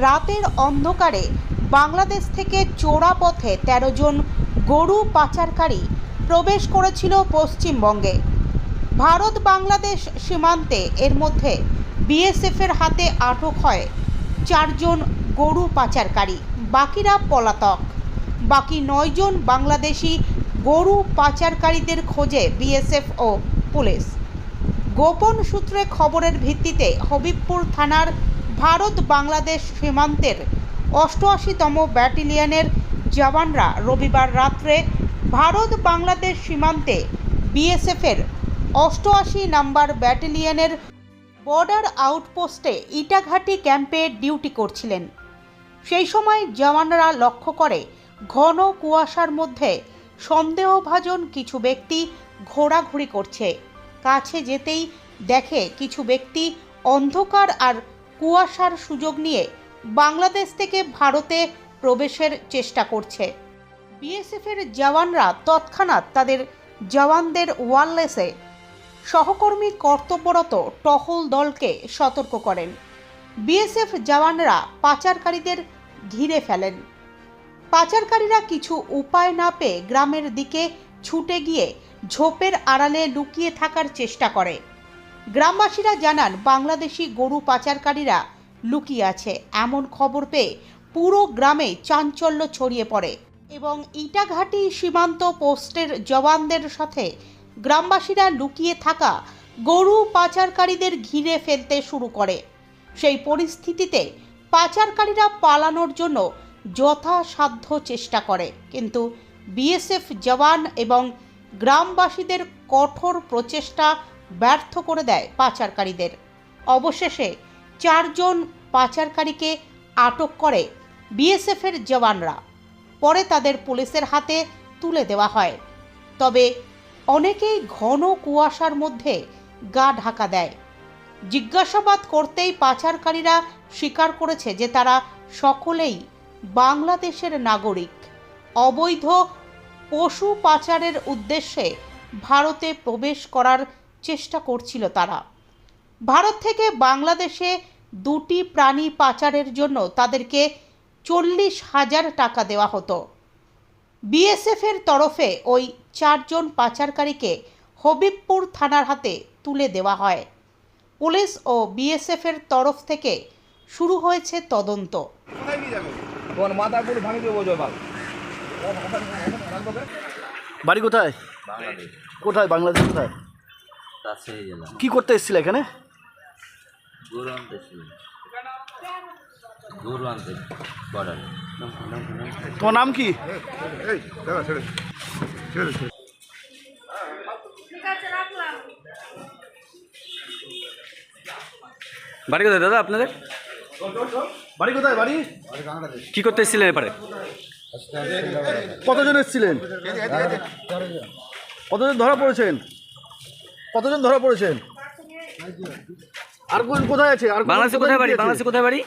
রাতের অন্ধকারে বাংলাদেশ থেকে চোরা পথে তেরো জন গরু পাচারকারী প্রবেশ করেছিল পশ্চিমবঙ্গে। ভারত বাংলাদেশ সীমান্তে এর মধ্যে বিএসএফের হাতে আটক হয় চারজন গরু পাচারকারী, বাকিরা পলাতক। বাকি নয়জন বাংলাদেশি গরু পাচারকারীদের খোঁজে বিএসএফ ও পুলিশ। গোপন সূত্রে খবরের ভিত্তিতে হবিবপুর থানার ভারত বাংলাদেশ সীমান্তের অষ্টআশিতম ব্যাটালিয়নের জওয়ানরা রবিবার রাত্রে ভারত বাংলাদেশ সীমান্তে বিএসএফের অষ্টআশি নাম্বার ব্যাটালিয়নের বর্ডার আউটপোস্টে ইটাঘাটি ক্যাম্পে ডিউটি করছিলেন। সেই সময় জওয়ানরা লক্ষ্য করে, ঘন কুয়াশার মধ্যে সন্দেহভাজন কিছু ব্যক্তি ঘোরাঘুরি করছে। কাছে যেতেই দেখে কিছু ব্যক্তি অন্ধকার আর কুয়াশার সুযোগ নিয়ে বাংলাদেশ থেকে ভারতে প্রবেশের চেষ্টা করছে। বিএসএফের জওয়ানরা তৎক্ষণাৎ তাদের জওয়ানদের ওয়ারলেসে সহকর্মী কর্তব্যরত টহল দলকে সতর্ক করেন। বিএসএফ জওয়ানরা পাচারকারীদের ঘিরে ফেলেন। পাচারকারীরা কিছু উপায় না পেয়ে গ্রামের দিকে ছুটে গিয়ে ঝোপের আড়ালে লুকিয়ে থাকার চেষ্টা করে। গ্রামবাসীরা জানান, বাংলাদেশি গরু পাচারকারীরা লুকিয়ে আছে। এমন খবর পেয়ে পুরো গ্রামে চাঞ্চল্য ছড়িয়ে পড়ে এবং ইটাঘাটি সীমান্ত পোস্টের জওয়ানদের সাথে গ্রামবাসীরা লুকিয়ে থাকা গরু পাচারকারীদের ঘিরে ফেলতে শুরু করে। সেই পরিস্থিতিতে পাচারকারীরা পালানোর জন্য যথাসাধ্য চেষ্টা করে। কিন্তু বিএসএফ জওয়ান এবং গ্রামবাসীদের কঠোর প্রচেষ্টা ব্যর্থ করে দেয় পাচারকারীদের। অবশেষে চারজন পাচারকারীকে আটক করে বিএসএফের জওয়ানরা। পরে তাদের পুলিশের হাতে তুলে দেওয়া হয়। তবে অনেকেই ঘন কুয়াশার মধ্যে গা ঢাকা দেয়। জিজ্ঞাসাবাদ করতেই পাচারকারীরা স্বীকার করেছে যে তারা সকলেই বাংলাদেশের নাগরিক। অবৈধ পশু পাচারের উদ্দেশ্যে ভারতে প্রবেশ করার চেষ্টা করছিল তারা। ভারত থেকে বাংলাদেশে দুটি প্রাণী পাচারের জন্য তাদেরকে চল্লিশ হাজার টাকা দেওয়া হতো। বিএসএফের তরফে ওই চারজন পাচারকারীকে হবিবপুর থানার হাতে তুলে দেওয়া হয়। পুলিশ ও বিএসএফের তরফ থেকে শুরু হয়েছে তদন্ত। বাড়ি কোথায়? কোথায়? বাংলাদেশ কোথায়? রাজশাহী জেলা কি করতে এসেছিলে এখানে? গরু আনতে ছিল গরু আনতে বর্ডারে। তোমার নাম কি। বাড়ি কোথায় দাদা আপনাদের? বাড়ি কোথায় বাড়ি? কি করতে এসেছিলেন এপারে? কতজন এসেছিলেন? কতজন ধরা পড়েছেন? কতজন ধরা পড়েছেন? আর কোন কোথায় আছে? আর কোন- বাংলাদেশে কোথায় বাড়ি? বাংলাদেশে কোথায় বাড়ি?